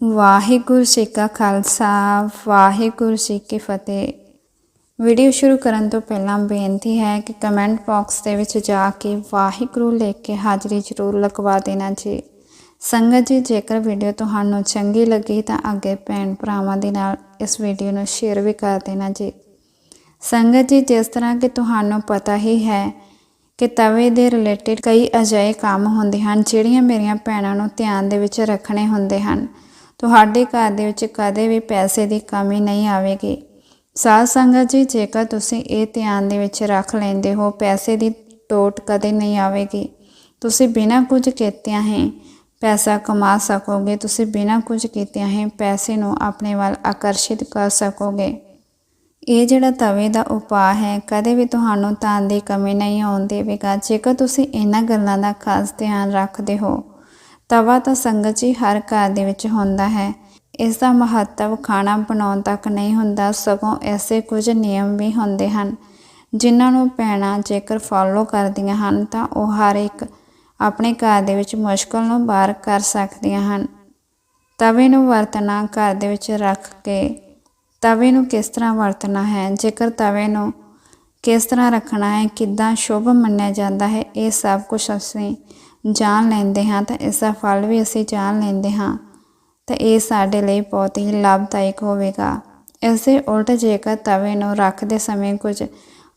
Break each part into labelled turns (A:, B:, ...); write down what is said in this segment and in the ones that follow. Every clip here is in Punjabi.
A: ਵਾਹਿਗੁਰੂ ਜੀ ਕਾ ਖਾਲਸਾ, ਵਾਹਿਗੁਰੂ ਜੀ ਕੀ ਫਤਿਹ। ਵੀਡੀਓ ਸ਼ੁਰੂ ਕਰਨ ਤੋਂ ਪਹਿਲਾਂ ਬੇਨਤੀ ਹੈ ਕਿ ਕਮੈਂਟ ਬਾਕਸ ਦੇ ਵਿੱਚ ਜਾ ਕੇ ਵਾਹਿਗੁਰੂ ਲਿਖ ਕੇ ਹਾਜ਼ਰੀ ਜ਼ਰੂਰ ਲਗਵਾ ਦੇਣਾ ਜੀ। ਸੰਗਤ ਜੀ, ਜੇਕਰ ਵੀਡੀਓ ਤੁਹਾਨੂੰ ਚੰਗੀ ਲੱਗੀ ਤਾਂ ਅੱਗੇ ਭੈਣ ਭਰਾਵਾਂ ਦੇ ਨਾਲ ਇਸ ਵੀਡੀਓ ਨੂੰ ਸ਼ੇਅਰ ਵੀ ਕਰ ਦੇਣਾ ਜੀ। ਸੰਗਤ ਜੀ, ਜਿਸ ਤਰ੍ਹਾਂ ਕਿ ਤੁਹਾਨੂੰ ਪਤਾ ਹੀ ਹੈ ਕਿ ਤਵੇ ਦੇ ਰਿਲੇਟਡ ਕਈ ਅਜਿਹੇ ਕੰਮ ਹੁੰਦੇ ਹਨ, ਜਿਹੜੀਆਂ ਮੇਰੀਆਂ ਭੈਣਾਂ ਨੂੰ ਧਿਆਨ ਦੇ ਵਿੱਚ ਰੱਖਣੇ ਹੁੰਦੇ ਹਨ। ਤੁਹਾਡੇ ਘਰ ਦੇ ਵਿੱਚ ਕਦੇ ਵੀ ਪੈਸੇ ਦੀ ਕਮੀ ਨਹੀਂ ਆਵੇਗੀ। ਸਾਧ ਸੰਗਤ ਜੀ, ਜੇਕਰ ਤੁਸੀਂ ਇਹ ਧਿਆਨ ਦੇ ਵਿੱਚ ਰੱਖ ਲੈਂਦੇ ਹੋ, ਪੈਸੇ ਦੀ ਟੋਟ ਕਦੇ ਨਹੀਂ ਆਵੇਗੀ। ਤੁਸੀਂ ਬਿਨਾਂ ਕੁਝ ਕੀਤਿਆਂ ਹੀ ਪੈਸਾ ਕਮਾ ਸਕੋਗੇ। ਤੁਸੀਂ ਬਿਨਾਂ ਕੁਝ ਕੀਤਿਆਂ ਹੀ ਪੈਸੇ ਨੂੰ ਆਪਣੇ ਵੱਲ ਆਕਰਸ਼ਿਤ ਕਰ ਸਕੋਗੇ। ਇਹ ਜਿਹੜਾ ਤਵੇ ਦਾ ਉਪਾਅ ਹੈ, ਕਦੇ ਵੀ ਤੁਹਾਨੂੰ ਧਨ ਦੀ ਕਮੀ ਨਹੀਂ ਆਉਣ ਦੇਵੇਗਾ। ਜੇਕਰ ਤੁਸੀਂ ਇਹਨਾਂ ਗੱਲਾਂ ਦਾ ਖਾਸ ਧਿਆਨ ਰੱਖਦੇ ਹੋ ਤਵਾ ਤਾਂ ਸੰਗਤ ਜੀ ਹਰ ਘਰ ਦੇ ਵਿੱਚ ਹੁੰਦਾ ਹੈ। ਇਸ ਦਾ ਮਹੱਤਵ ਖਾਣਾ ਬਣਾਉਣ ਤੱਕ ਨਹੀਂ ਹੁੰਦਾ, ਸਗੋਂ ਐਸੇ ਕੁਝ ਨਿਯਮ ਵੀ ਹੁੰਦੇ ਹਨ, ਜਿਨ੍ਹਾਂ ਨੂੰ ਪੈਣਾ ਜੇਕਰ ਫਾਲੋ ਕਰਦੀਆਂ ਹਨ ਤਾਂ ਉਹ ਹਰ ਇੱਕ ਆਪਣੇ ਘਰ ਦੇ ਵਿੱਚ ਮੁਸ਼ਕਲ ਨੂੰ ਬਾਹਰ ਕਰ ਸਕਦੀਆਂ ਹਨ। ਤਵੇ ਨੂੰ ਵਰਤਣਾ ਘਰ ਦੇ ਵਿੱਚ ਰੱਖ ਕੇ ਤਵੇ ਨੂੰ ਕਿਸ ਤਰ੍ਹਾਂ ਵਰਤਣਾ ਹੈ? ਜੇਕਰ ਤਵੇ ਨੂੰ ਕਿਸ ਤਰ੍ਹਾਂ ਰੱਖਣਾ ਹੈ, ਕਿੱਦਾਂ ਸ਼ੁਭ ਮੰਨਿਆ ਜਾਂਦਾ ਹੈ, ਇਹ ਸਭ ਕੁਝ ਅਸੀਂ ਜਾਣ ਲੈਂਦੇ ਹਾਂ ਤਾਂ ਇਸ ਦਾ ਫਲ ਵੀ ਅਸੀਂ ਜਾਣ ਲੈਂਦੇ ਹਾਂ ਤਾਂ ਇਹ ਸਾਡੇ ਲਈ ਬਹੁਤ ਹੀ ਲਾਭਦਾਇਕ ਹੋਵੇਗਾ। ਇਸ ਦੇ ਉਲਟ ਜੇਕਰ ਤਵੇ ਨੂੰ ਰੱਖਦੇ ਸਮੇਂ ਕੁਝ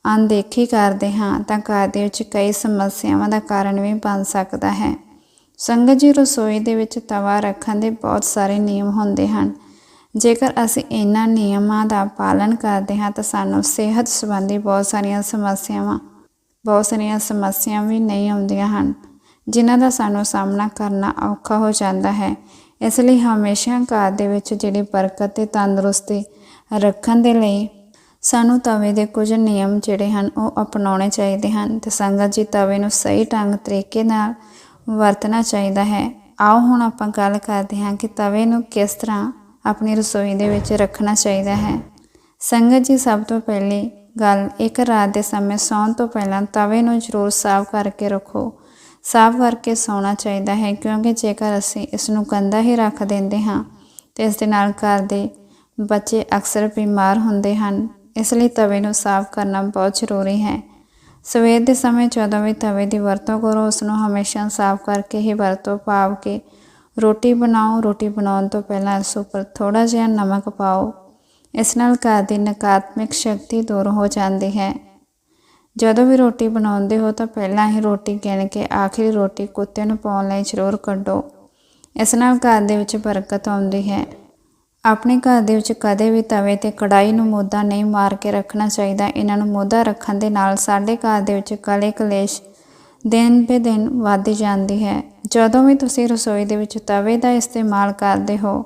A: ਅਣਦੇਖੀ ਕਰਦੇ ਹਾਂ ਤਾਂ ਘਰ ਦੇ ਵਿੱਚ ਕਈ ਸਮੱਸਿਆਵਾਂ ਦਾ ਕਾਰਨ ਵੀ ਬਣ ਸਕਦਾ ਹੈ। ਸੰਗਤ ਜੀ ਰਸੋਈ ਦੇ ਵਿੱਚ ਤਵਾ ਰੱਖਣ ਦੇ ਬਹੁਤ ਸਾਰੇ ਨਿਯਮ ਹੁੰਦੇ ਹਨ। ਜੇਕਰ ਅਸੀਂ ਇਹਨਾਂ ਨਿਯਮਾਂ ਦਾ ਪਾਲਣ ਕਰਦੇ ਹਾਂ ਤਾਂ ਸਾਨੂੰ ਸਿਹਤ ਸੰਬੰਧੀ ਬਹੁਤ ਸਾਰੀਆਂ ਸਮੱਸਿਆਵਾਂ, ਬਹੁਤ ਸਾਰੀਆਂ ਸਮੱਸਿਆਵਾਂ ਵੀ ਨਹੀਂ ਆਉਂਦੀਆਂ ਹਨ, ਜਿਨ੍ਹਾਂ ਦਾ ਸਾਨੂੰ ਸਾਹਮਣਾ ਕਰਨਾ ਔਖਾ ਹੋ ਜਾਂਦਾ ਹੈ। ਇਸ ਲਈ ਹਮੇਸ਼ਾ ਘਰ ਦੇ ਵਿੱਚ ਜਿਹੜੀ ਬਰਕਤ ਤੇ ਤੰਦਰੁਸਤੀ ਰੱਖਣ ਦੇ ਲਈ ਸਾਨੂੰ ਤਵੇ ਦੇ ਕੁਝ ਨਿਯਮ ਜਿਹੜੇ ਹਨ ਉਹ ਅਪਣਾਉਣੇ ਚਾਹੀਦੇ ਹਨ ਤੇ ਸੰਗਤ ਜੀ ਤਵੇ ਨੂੰ ਸਹੀ ਢੰਗ ਤਰੀਕੇ ਨਾਲ ਵਰਤਣਾ ਚਾਹੀਦਾ ਹੈ। ਆਓ ਹੁਣ ਆਪਾਂ ਗੱਲ ਕਰਦੇ ਹਾਂ ਕਿ ਤਵੇ ਨੂੰ ਕਿਸ ਤਰ੍ਹਾਂ ਆਪਣੀ ਰਸੋਈ ਦੇ ਵਿੱਚ ਰੱਖਣਾ ਚਾਹੀਦਾ ਹੈ। ਸੰਗਤ ਜੀ, ਸਭ ਤੋਂ ਪਹਿਲੀ ਗੱਲ, ਇੱਕ ਰਾਤ ਦੇ ਸਮੇਂ ਸੌਣ ਤੋਂ ਪਹਿਲਾਂ ਤਵੇ ਨੂੰ ਜ਼ਰੂਰ ਸਾਫ਼ ਕਰਕੇ ਰੱਖੋ। ਸਾਫ਼ ਕਰਕੇ ਸੌਣਾ ਚਾਹੀਦਾ ਹੈ, ਕਿਉਂਕਿ ਜੇਕਰ ਅਸੀਂ ਇਸ ਨੂੰ ਗੰਦਾ ਹੀ ਰੱਖ ਦਿੰਦੇ ਹਾਂ, ਤੇ ਇਸ ਦੇ ਨਾਲ ਘਰ ਦੇ ਬੱਚੇ ਅਕਸਰ ਬਿਮਾਰ ਹੁੰਦੇ ਹਨ। ਇਸ ਲਈ ਤਵੇ ਨੂੰ ਸਾਫ਼ ਕਰਨਾ ਬਹੁਤ ਜ਼ਰੂਰੀ ਹੈ। ਸਵੇਰ ਦੇ ਸਮੇਂ ਜਦੋਂ ਵੀ ਤਵੇ ਦੀ ਵਰਤੋਂ ਕਰੋ, ਉਸ ਨੂੰ ਹਮੇਸ਼ਾ ਸਾਫ਼ ਕਰਕੇ ਹੀ ਵਰਤੋਂ ਪਾਵ ਕੇ ਰੋਟੀ ਬਣਾਓ, ਰੋਟੀ ਬਣਾਉਣ ਤੋਂ ਪਹਿਲਾਂ ਇਸ ਉੱਪਰ ਥੋੜਾ ਜਿਹਾ ਨਮਕ ਪਾਓ। ਇਸ ਨਾਲ ਘਰ ਦੀ ਨਕਾਰਾਤਮਕ ਸ਼ਕਤੀ ਦੂਰ ਹੋ ਜਾਂਦੀ ਹੈ। ਜਦੋਂ ਵੀ ਰੋਟੀ ਬਣਾਉਂਦੇ ਹੋ ਤਾਂ ਪਹਿਲਾਂ ਹੀ ਰੋਟੀ ਗਿਣ ਕੇ ਆਖਰੀ ਰੋਟੀ ਕੁੱਤੇ ਨੂੰ ਪਾਉਣ ਲਈ ਜ਼ਰੂਰ ਕੱਢੋ। ਇਸ ਨਾਲ ਘਰ ਦੇ ਵਿੱਚ ਬਰਕਤ ਆਉਂਦੀ ਹੈ। ਆਪਣੇ ਘਰ ਦੇ ਵਿੱਚ ਕਦੇ ਵੀ ਤਵੇ ਤੇ ਕੜਾਈ ਨੂੰ ਮੋਢਾ ਨਹੀਂ ਮਾਰ ਕੇ ਰੱਖਣਾ ਚਾਹੀਦਾ। ਇਹਨਾਂ ਨੂੰ ਮੋਢਾ ਰੱਖਣ ਦੇ ਨਾਲ ਸਾਡੇ ਘਰ ਦੇ ਵਿੱਚ ਕਲੇ ਕਲੇਸ਼ ਦਿਨ ਬੇ ਦਿਨ ਵੱਧਦੀ ਜਾਂਦੀ ਹੈ। ਜਦੋਂ ਵੀ ਤੁਸੀਂ ਰਸੋਈ ਦੇ ਵਿੱਚ ਤਵੇ ਦਾ ਇਸਤੇਮਾਲ ਕਰਦੇ ਹੋ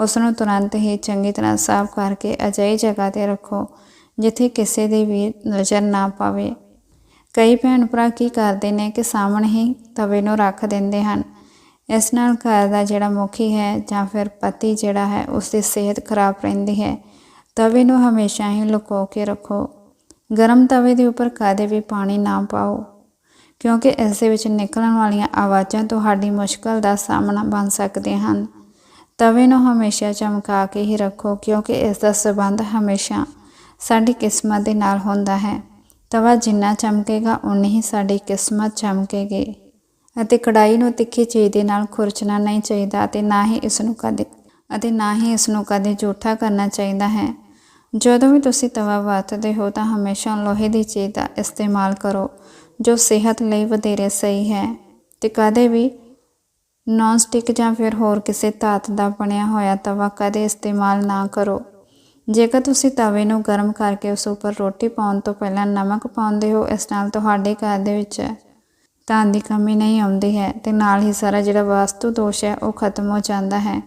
A: ਉਸ ਨੂੰ ਤੁਰੰਤ ਹੀ ਚੰਗੀ ਤਰ੍ਹਾਂ ਸਾਫ਼ ਕਰਕੇ ਅਜਿਹੀ ਜਗ੍ਹਾ ਤੇ ਰੱਖੋ, ਜਿੱਥੇ ਕਿਸੇ ਦੀ ਵੀ ਨਜ਼ਰ ਨਾ ਪਾਵੇ। ਕਈ ਭੈਣ ਭਰਾ ਕੀ ਕਰਦੇ ਨੇ ਕਿ ਸਾਹਮਣੇ ਹੀ ਤਵੇ ਨੂੰ ਰੱਖ ਦਿੰਦੇ ਹਨ। ਇਸ ਨਾਲ ਘਰ ਦਾ ਜਿਹੜਾ ਮੁਖੀ ਹੈ ਜਾਂ ਫਿਰ ਪਤੀ ਜਿਹੜਾ ਹੈ ਉਸ ਦੀ ਸਿਹਤ ਖਰਾਬ ਰਹਿੰਦੀ ਹੈ। ਤਵੇ ਨੂੰ ਹਮੇਸ਼ਾ ਹੀ ਲੁਕੋ ਕੇ ਰੱਖੋ। ਗਰਮ ਤਵੇ ਦੇ ਉੱਪਰ ਕਦੇ ਵੀ ਪਾਣੀ ਨਾ ਪਾਓ। ਕਿਉਂਕਿ ਇਸ ਦੇ ਵਿੱਚ ਨਿਕਲਣ ਵਾਲੀਆਂ ਆਵਾਜ਼ਾਂ ਤੁਹਾਡੀ ਮੁਸ਼ਕਲ ਦਾ ਸਾਹਮਣਾ ਬਣ ਸਕਦੇ ਹਨ। ਤਵੇ ਨੂੰ ਹਮੇਸ਼ਾ ਚਮਕਾ ਕੇ ਹੀ ਰੱਖੋ, ਕਿਉਂਕਿ ਇਸ ਦਾ ਸਬੰਧ ਹਮੇਸ਼ਾ ਸਾਡੀ ਕਿਸਮਤ ਦੇ ਨਾਲ ਹੁੰਦਾ ਹੈ। ਤਵਾ ਜਿੰਨਾ ਚਮਕੇਗਾ ਉਨੀ ਹੀ ਸਾਡੀ ਕਿਸਮਤ ਚਮਕੇਗੀ। ਅਤੇ ਕੜਾਈ ਨੂੰ ਤਿੱਖੀ ਚੀਜ਼ ਦੇ ਨਾਲ ਖੁਰਚਣਾ ਨਹੀਂ ਚਾਹੀਦਾ ਅਤੇ ਨਾ ਹੀ ਇਸ ਨੂੰ ਕਦੇ, ਅਤੇ ਨਾ ਹੀ ਇਸ ਨੂੰ ਕਦੇ ਝੂਠਾ ਕਰਨਾ ਚਾਹੀਦਾ ਹੈ। ਜਦੋਂ ਵੀ ਤੁਸੀਂ ਤਵਾ ਵਰਤਦੇ ਹੋ, ਤਾਂ ਹਮੇਸ਼ਾ ਲੋਹੇ ਦੀ ਚੀਜ਼ ਦਾ ਇਸਤੇਮਾਲ ਕਰੋ। ਜੋ ਸਿਹਤ ਲਈ ਵਧੇਰੇ ਸਹੀ ਹੈ ਤੇ ਕਦੇ ਵੀ ਨੌਨ ਸਟਿਕ ਜਾਂ ਫਿਰ ਹੋਰ ਕਿਸੇ ਧਾਤ ਦਾ ਬਣਿਆ ਹੋਇਆ ਤਵਾ ਕਦੇ ਇਸਤੇਮਾਲ ਨਾ ਕਰੋ। ਜੇਕਰ ਤੁਸੀਂ ਤਵੇ ਨੂੰ ਗਰਮ ਕਰਕੇ ਉਸ ਉੱਪਰ ਰੋਟੀ ਪਾਉਣ ਤੋਂ ਪਹਿਲਾਂ ਨਮਕ ਪਾਉਂਦੇ ਹੋ, ਇਸ ਨਾਲ ਤੁਹਾਡੇ ਘਰ ਦੇ ਵਿੱਚ ਧਨ ਦੀ ਕਮੀ ਨਹੀਂ ਆਉਂਦੀ ਹੈ ਤੇ ਨਾਲ ਹੀ ਸਾਰਾ ਜਿਹੜਾ ਵਾਸਤੂ ਦੋਸ਼ ਹੈ, ਉਹ ਖਤਮ ਹੋ ਜਾਂਦਾ ਹੈ।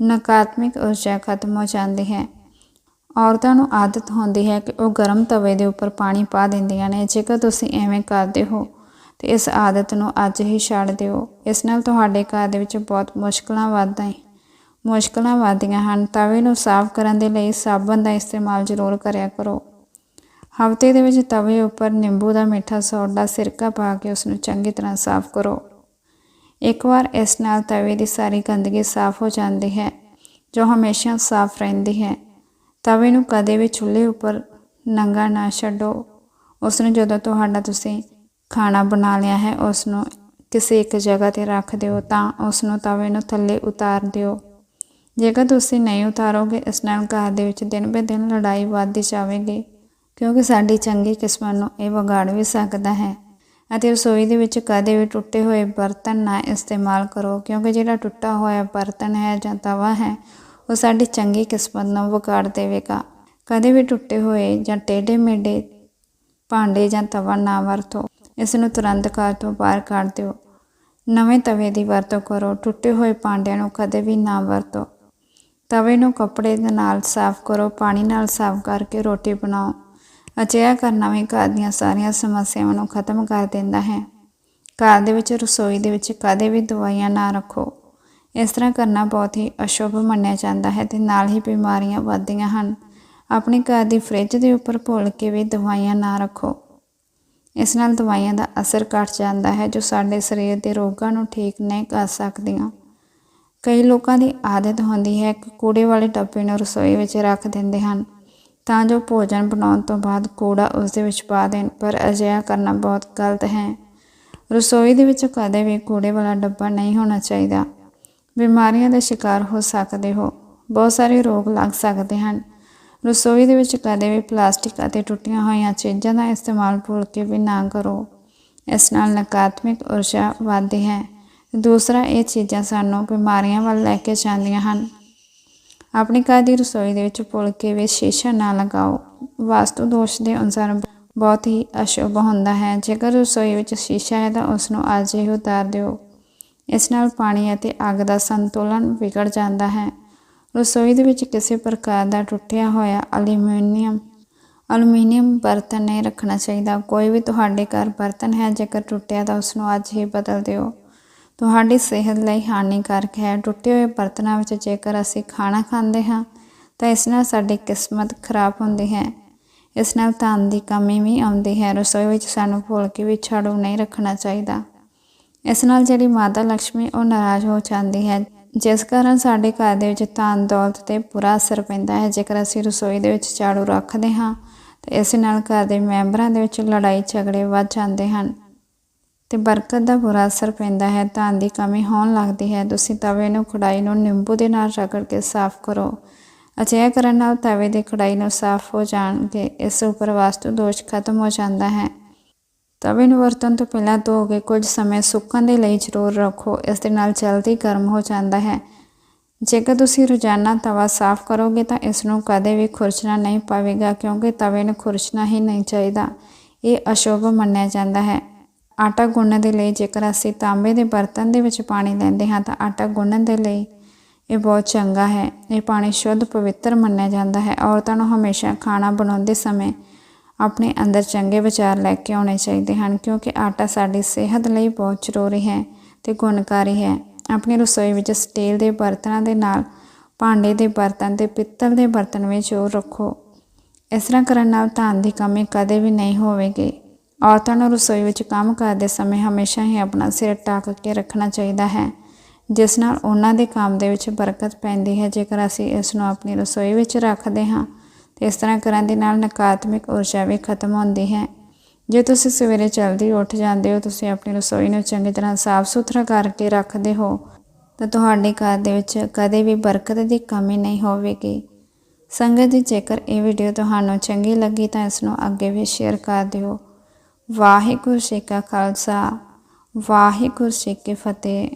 A: ਨਕਾਰਾਤਮਕ ਊਰਜਾ ਖਤਮ ਹੋ ਜਾਂਦੀ ਹੈ। ਔਰਤਾਂ ਨੂੰ ਆਦਤ ਹੁੰਦੀ ਹੈ ਕਿ ਉਹ ਗਰਮ ਤਵੇ ਦੇ ਉੱਪਰ ਪਾਣੀ ਪਾ ਦਿੰਦੀਆਂ ਨੇ, ਜੇਕਰ ਤੁਸੀਂ ਐਵੇਂ ਕਰਦੇ ਹੋ, ਤੇ ਇਸ ਆਦਤ ਨੂੰ ਅੱਜ ਹੀ ਛੱਡ ਦਿਓ। ਇਸ ਨਾਲ ਤੁਹਾਡੇ ਘਰ ਦੇ ਵਿੱਚ ਬਹੁਤ ਮੁਸ਼ਕਲਾਂ ਵੱਧਦੀਆਂ ਮੁਸ਼ਕਲਾਂ ਵੱਧਦੀਆਂ ਹਨ। ਤਵੇ ਨੂੰ ਸਾਫ਼ ਕਰਨ ਦੇ ਲਈ ਸਾਬਣ ਦਾ ਇਸਤੇਮਾਲ ਜ਼ਰੂਰ ਕਰਿਆ ਕਰੋ। ਹਫ਼ਤੇ ਦੇ ਵਿੱਚ ਤਵੇ ਉੱਪਰ ਨਿੰਬੂ ਦਾ ਮਿੱਠਾ ਸੋਡਾ ਸਿਰਕਾ ਪਾ ਕੇ ਉਸ ਨੂੰ ਚੰਗੀ ਤਰ੍ਹਾਂ ਸਾਫ਼ ਕਰੋ। ਇੱਕ ਵਾਰ ਇਸ ਨਾਲ ਤਵੇ ਦੀ ਸਾਰੀ ਗੰਦਗੀ ਸਾਫ਼ ਹੋ ਜਾਂਦੀ ਹੈ, ਜੋ ਹਮੇਸ਼ਾ ਸਾਫ਼ ਰਹਿੰਦੀ ਹੈ। ਤਵੇ ਨੂੰ ਕਦੇ ਵੀ ਚੁੱਲ੍ਹੇ ਉੱਪਰ ਨੰਗਾ ਨਾ ਛੱਡੋ। ਉਸ ਨੂੰ ਜਦੋਂ ਤੁਹਾਡਾ ਤੁਸੀਂ ਖਾਣਾ ਬਣਾ ਲਿਆ ਹੈ ਉਸ ਨੂੰ ਕਿਸੇ ਇੱਕ ਜਗ੍ਹਾ ਤੇ ਰੱਖ ਦਿਓ ਤਾਂ ਉਸ ਨੂੰ ਤਵੇ ਨੂੰ ਥੱਲੇ ਉਤਾਰ ਦਿਓ। ਜੇਕਰ ਤੁਸੀਂ ਨਹੀਂ ਉਤਾਰੋਗੇ, ਇਸ ਨਾਲ ਘਰ ਦੇ ਵਿੱਚ ਦਿਨ ਬੇ ਦਿਨ ਲੜਾਈ ਵੱਧਦੀ ਜਾਵੇਗੀ, ਕਿਉਂਕਿ ਸਾਡੀ ਚੰਗੀ ਕਿਸਮਤ ਨੂੰ ਇਹ ਵਿਗਾੜ ਵੀ ਸਕਦਾ ਹੈ। ਅਤੇ ਰਸੋਈ ਦੇ ਵਿੱਚ ਕਦੇ ਵੀ ਟੁੱਟੇ ਹੋਏ ਬਰਤਨ ਨਾ ਇਸਤੇਮਾਲ ਕਰੋ, ਕਿਉਂਕਿ ਜਿਹੜਾ ਟੁੱਟਾ ਹੋਇਆ ਬਰਤਨ ਹੈ ਜਾਂ ਤਵਾ ਹੈ ਉਹ ਸਾਡੀ ਚੰਗੀ ਕਿਸਮਤ ਨੂੰ ਵਿਗਾੜ ਦੇਵੇਗਾ। ਕਦੇ ਵੀ ਟੁੱਟੇ ਹੋਏ ਜਾਂ ਟੇਢੇ ਮੇਢੇ ਭਾਂਡੇ ਜਾਂ ਤਵਾ ਨਾ ਵਰਤੋ। ਇਸ ਨੂੰ ਤੁਰੰਤ ਘਰ ਤੋਂ ਬਾਹਰ ਕੱਢ ਦਿਓ। ਨਵੇਂ ਤਵੇ ਦੀ ਵਰਤੋਂ ਕਰੋ। ਟੁੱਟੇ ਹੋਏ ਭਾਂਡਿਆਂ ਨੂੰ ਕਦੇ ਵੀ ਨਾ ਵਰਤੋ। ਤਵੇ ਨੂੰ ਕੱਪੜੇ ਦੇ ਨਾਲ ਸਾਫ਼ ਕਰੋ। ਪਾਣੀ ਨਾਲ ਸਾਫ਼ ਕਰਕੇ ਰੋਟੀ ਬਣਾਓ। ਅਜਿਹਾ ਕਰਨਾ ਵੀ ਘਰ ਦੀਆਂ ਸਾਰੀਆਂ ਸਮੱਸਿਆਵਾਂ ਨੂੰ ਖਤਮ ਕਰ ਦਿੰਦਾ ਹੈ। ਘਰ ਦੇ ਵਿੱਚ, ਰਸੋਈ ਦੇ ਵਿੱਚ ਕਦੇ ਵੀ ਦਵਾਈਆਂ ਨਾ ਰੱਖੋ। ਇਸ ਤਰ੍ਹਾਂ ਕਰਨਾ ਬਹੁਤ ਹੀ ਅਸ਼ੁਭ ਮੰਨਿਆ ਜਾਂਦਾ ਹੈ ਤੇ ਨਾਲ ਹੀ ਬਿਮਾਰੀਆਂ ਵੱਧਦੀਆਂ ਹਨ। ਆਪਣੇ ਘਰ ਦੀ ਫ੍ਰਿਜ ਦੇ ਉੱਪਰ ਭੁੱਲ ਕੇ ਵੀ ਦਵਾਈਆਂ ਨਾ ਰੱਖੋ। ਇਸ ਨਾਲ ਦਵਾਈਆਂ ਦਾ ਅਸਰ ਘਟ ਜਾਂਦਾ ਹੈ ਜੋ ਸਾਡੇ ਸਰੀਰ ਦੇ ਰੋਗਾਂ ਨੂੰ ਠੀਕ ਨਹੀਂ ਕਰ ਸਕਦੀਆਂ। ਕਈ ਲੋਕਾਂ ਦੀ ਆਦਤ ਹੁੰਦੀ ਹੈ ਕਿ ਕੂੜੇ ਵਾਲੇ ਡੱਬੇ ਨੂੰ ਰਸੋਈ ਵਿੱਚ ਰੱਖ ਦਿੰਦੇ ਹਨ ਤਾਂ ਜੋ ਭੋਜਨ ਬਣਾਉਣ ਤੋਂ ਬਾਅਦ ਕੂੜਾ ਉਸ ਦੇ ਵਿੱਚ ਪਾ ਦੇਣ, ਪਰ ਅਜਿਹਾ ਕਰਨਾ ਬਹੁਤ ਗਲਤ ਹੈ। ਰਸੋਈ ਦੇ ਵਿੱਚ ਕਦੇ ਵੀ ਕੂੜੇ ਵਾਲਾ ਡੱਬਾ ਨਹੀਂ ਹੋਣਾ ਚਾਹੀਦਾ। ਬਿਮਾਰੀਆਂ ਦਾ ਸ਼ਿਕਾਰ ਹੋ ਸਕਦੇ ਹੋ। ਬਹੁਤ ਸਾਰੇ ਰੋਗ ਲੱਗ ਸਕਦੇ ਹਨ। ਰਸੋਈ ਦੇ ਵਿੱਚ ਕਦੇ ਵੀ ਪਲਾਸਟਿਕ ਅਤੇ ਟੁੱਟੀਆਂ ਹੋਈਆਂ ਚੀਜ਼ਾਂ ਦਾ ਇਸਤੇਮਾਲ ਭੁੱਲ ਕੇ ਵੀ ਨਾ ਕਰੋ। ਇਸ ਨਾਲ ਨਕਾਰਾਤਮਕ ਊਰਜਾ ਵੱਧਦੀ ਹੈ। ਦੂਸਰਾ, ਇਹ ਚੀਜ਼ਾਂ ਸਾਨੂੰ ਬਿਮਾਰੀਆਂ ਵੱਲ ਲੈ ਕੇ ਜਾਂਦੀਆਂ ਹਨ। ਆਪਣੀ ਘਰ ਦੀ ਰਸੋਈ ਦੇ ਵਿੱਚ ਭੁੱਲ ਕੇ ਵੀ ਸ਼ੀਸ਼ਾ ਨਾ ਲਗਾਓ। ਵਾਸਤੂ ਦੋਸ਼ ਦੇ ਅਨੁਸਾਰ ਬਹੁਤ ਹੀ ਅਸ਼ੁਭ ਹੁੰਦਾ ਹੈ। ਜੇਕਰ ਰਸੋਈ ਵਿੱਚ ਸ਼ੀਸ਼ਾ ਹੈ ਤਾਂ ਉਸ ਨੂੰ ਅੱਜ ਹੀ ਉਤਾਰ ਦਿਓ। ਇਸ ਨਾਲ ਪਾਣੀ ਅਤੇ ਅੱਗ ਦਾ ਸੰਤੁਲਨ ਵਿਗੜ ਜਾਂਦਾ ਹੈ। ਰਸੋਈ ਦੇ ਵਿੱਚ ਕਿਸੇ ਪ੍ਰਕਾਰ ਦਾ ਟੁੱਟਿਆ ਹੋਇਆ ਐਲੂਮੀਨੀਅਮ ਐਲੂਮੀਨੀਅਮ ਬਰਤਨ ਨਹੀਂ ਰੱਖਣਾ ਚਾਹੀਦਾ। ਕੋਈ ਵੀ ਤੁਹਾਡੇ ਘਰ ਬਰਤਨ ਹੈ, ਜੇਕਰ ਟੁੱਟਿਆ ਤਾਂ ਉਸ ਨੂੰ ਅੱਜ ਹੀ ਬਦਲ ਦਿਓ। ਤੁਹਾਡੀ ਸਿਹਤ ਲਈ ਹਾਨੀਕਾਰਕ ਹੈ। ਟੁੱਟੇ ਹੋਏ ਬਰਤਨਾਂ ਵਿੱਚ ਜੇਕਰ ਅਸੀਂ ਖਾਣਾ ਖਾਂਦੇ ਹਾਂ, ਤਾਂ ਇਸ ਨਾਲ ਸਾਡੀ ਕਿਸਮਤ ਖਰਾਬ ਹੁੰਦੀ ਹੈ। ਇਸ ਨਾਲ ਧਨ ਦੀ ਕਮੀ ਵੀ ਆਉਂਦੀ ਹੈ। ਰਸੋਈ ਵਿੱਚ ਸਾਨੂੰ ਭੁੱਲ ਕੇ ਵੀ ਝਾੜੂ ਨਹੀਂ ਰੱਖਣਾ ਚਾਹੀਦਾ। ਇਸ ਨਾਲ ਜਿਹੜੀ ਮਾਤਾ ਲక్ష్ਮੀ ਉਹ ਨਾਰਾਜ਼ ਹੋ ਜਾਂਦੀ ਹੈ। ਜਿਸ ਕਾਰਨ ਸਾਡੇ ਘਰ ਦੇ ਵਿੱਚ ਧਨ ਦੌਲਤ ਤੇ ਬੁਰਾ ਅਸਰ ਪੈਂਦਾ ਹੈ। ਜੇਕਰ ਅਸੀਂ ਰਸੋਈ ਦੇ ਵਿੱਚ ਝਾੜੂ ਰੱਖਦੇ ਹਾਂ, ਤਾਂ ਇਸ ਨਾਲ ਘਰ ਦੇ ਮੈਂਬਰਾਂ ਦੇ ਵਿੱਚ ਲੜਾਈ ਝਗੜੇ ਵੱਧ ਜਾਂਦੇ ਹਨ ਤੇ ਬਰਕਤ ਦਾ ਬੁਰਾ ਅਸਰ ਪੈਂਦਾ ਹੈ। ਧਨ ਦੀ ਕਮੀ ਹੋਣ ਲੱਗਦੀ ਹੈ। ਤੁਸੀਂ ਤਵੇ ਨੂੰ ਕੜਾਈ ਨੂੰ ਨਿੰਬੂ ਦੇ ਨਾਲ ਰਗੜ ਕੇ ਸਾਫ਼ ਕਰੋ। ਅਜਿਹਾ ਕਰਨ ਨਾਲ ਤਵੇ ਦੀ ਕੜਾਈ ਨੂੰ ਸਾਫ਼ ਹੋ ਜਾਣਗੇ। ਇਸ ਉੱਪਰ ਵਾਸਤੂ ਦੋਸ਼ ਖਤਮ ਹੋ ਜਾਂਦਾ ਹੈ। ਤਵੇ ਨੂੰ ਵਰਤਣ ਤੋਂ ਪਹਿਲਾਂ ਧੋ ਕੇ ਕੁਝ ਸਮੇਂ ਸੁੱਕਣ ਦੇ ਲਈ ਜ਼ਰੂਰ ਰੱਖੋ। ਇਸ ਦੇ ਨਾਲ ਜਲਦੀ ਗਰਮ ਹੋ ਜਾਂਦਾ ਹੈ। ਜੇਕਰ ਤੁਸੀਂ ਰੋਜ਼ਾਨਾ ਤਵਾ ਸਾਫ਼ ਕਰੋਗੇ ਤਾਂ ਇਸ ਨੂੰ ਕਦੇ ਵੀ ਖੁਰਚਣਾ ਨਹੀਂ ਪਵੇਗਾ, ਕਿਉਂਕਿ ਤਵੇ ਨੂੰ ਖੁਰਚਣਾ ਹੀ ਨਹੀਂ ਚਾਹੀਦਾ। ਇਹ ਅਸ਼ੁਭ ਮੰਨਿਆ ਜਾਂਦਾ ਹੈ। ਆਟਾ ਗੁੰਨਣ ਦੇ ਲਈ ਜੇਕਰ ਅਸੀਂ ਤਾਂਬੇ ਦੇ ਬਰਤਨ ਦੇ ਵਿੱਚ ਪਾਣੀ ਲੈਂਦੇ ਹਾਂ ਤਾਂ ਆਟਾ ਗੁੰਨਣ ਦੇ ਲਈ ਇਹ ਬਹੁਤ ਚੰਗਾ ਹੈ। ਇਹ ਪਾਣੀ ਸ਼ੁੱਧ ਪਵਿੱਤਰ ਮੰਨਿਆ ਜਾਂਦਾ ਹੈ। ਔਰਤਾਂ ਨੂੰ ਹਮੇਸ਼ਾ ਖਾਣਾ ਬਣਾਉਂਦੇ ਸਮੇਂ ਆਪਣੇ ਅੰਦਰ ਚੰਗੇ ਵਿਚਾਰ ਲੈ ਕੇ ਆਉਣੇ ਚਾਹੀਦੇ ਹਨ, ਕਿਉਂਕਿ ਆਟਾ ਸਾਡੀ ਸਿਹਤ ਲਈ ਬਹੁਤ ਜ਼ਰੂਰੀ ਹੈ ਤੇ ਗੁਣਕਾਰੀ ਹੈ। ਆਪਣੀ ਰਸੋਈ ਵਿੱਚ ਸਟੀਲ ਦੇ ਬਰਤਨਾਂ ਦੇ ਨਾਲ, ਭਾਂਡੇ ਦੇ ਬਰਤਨ ਤੇ ਪਿੱਤਲ ਦੇ ਬਰਤਨ ਵਿੱਚ ਜ਼ੋਰ ਰੱਖੋ। ਇਸ ਤਰ੍ਹਾਂ ਕਰਨ ਨਾਲ ਧਨ ਦੀ ਕਮੀ ਕਦੇ ਵੀ ਨਹੀਂ ਹੋਵੇਗੀ। ਔਰਤਾਂ ਨੂੰ ਰਸੋਈ ਵਿੱਚ ਕੰਮ ਕਰਦੇ ਸਮੇਂ ਹਮੇਸ਼ਾ ਹੀ ਆਪਣਾ ਸਿਰ ਢੱਕ ਕੇ ਰੱਖਣਾ ਚਾਹੀਦਾ ਹੈ, ਜਿਸ ਨਾਲ ਉਹਨਾਂ ਦੇ ਕੰਮ ਦੇ ਵਿੱਚ ਬਰਕਤ ਪੈਂਦੀ ਹੈ। ਜੇਕਰ ਅਸੀਂ ਇਸ ਨੂੰ ਆਪਣੀ ਰਸੋਈ ਵਿੱਚ ਰੱਖਦੇ ਹਾਂ ਤੇ ਇਸ ਤਰ੍ਹਾਂ ਕਰਨ ਦੇ ਨਾਲ ਨਕਾਰਾਤਮਕ ਊਰਜਾ ਵੀ ਖਤਮ ਹੁੰਦੀ ਹੈ। ਜੇ ਤੁਸੀਂ ਸਵੇਰੇ ਜਲਦੀ ਉੱਠ ਜਾਂਦੇ ਹੋ, ਤੁਸੀਂ ਆਪਣੀ ਰਸੋਈ ਨੂੰ ਚੰਗੀ ਤਰ੍ਹਾਂ ਸਾਫ਼ ਸੁਥਰਾ ਕਰਕੇ ਰੱਖਦੇ ਹੋ, ਤਾਂ ਤੁਹਾਡੇ ਘਰ ਦੇ ਵਿੱਚ ਕਦੇ ਵੀ ਬਰਕਤ ਦੀ ਕਮੀ ਨਹੀਂ ਹੋਵੇਗੀ। ਸੰਗਤ ਜੀ ਜੇਕਰ ਇਹ ਵੀਡੀਓ ਤੁਹਾਨੂੰ ਚੰਗੀ ਲੱਗੀ, ਤਾਂ ਇਸ ਨੂੰ ਅੱਗੇ ਵੀ ਸ਼ੇਅਰ ਕਰ ਦਿਓ। ਵਾਹਿਗੁਰੂ ਜੀ ਕਾ ਖਾਲਸਾ, ਵਾਹਿਗੁਰੂ ਜੀ ਕੀ ਫਤਿਹ।